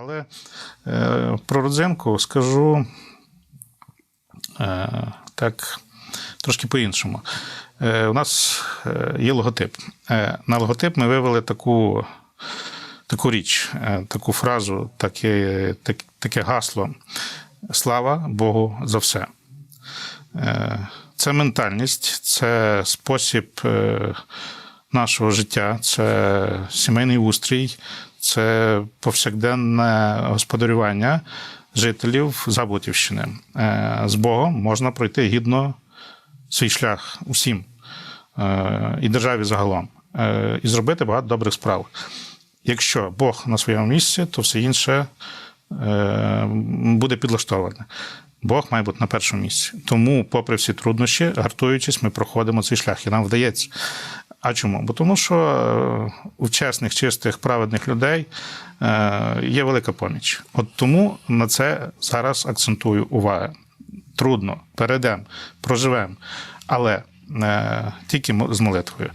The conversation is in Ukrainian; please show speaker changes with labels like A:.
A: Але е, про родзинку скажу е, так трошки по-іншому. Е, у нас е, є логотип. Е, на логотип ми вивели таку, таку річ, е, таку фразу, таке, так, таке гасло. Слава Богу за все. Е, Це ментальність, це спосіб е, нашого життя, це сімейний устрій, це повсякденне господарювання жителів Заблутівщини. Е, З Богом можна пройти гідно свій шлях усім е, і державі загалом, е, і зробити багато добрих справ. Якщо Бог на своєму місці, то все інше буде підлаштоване. Бог має бути на першому місці. Тому, попри всі труднощі, гартуючись, ми проходимо цей шлях, і нам вдається. А чому? Бо тому, що е, у чесних, чистих, праведних людей е, є велика поміч. От тому на це зараз акцентую увагу. Трудно, перейдемо, проживемо, але е, тільки з молитвою.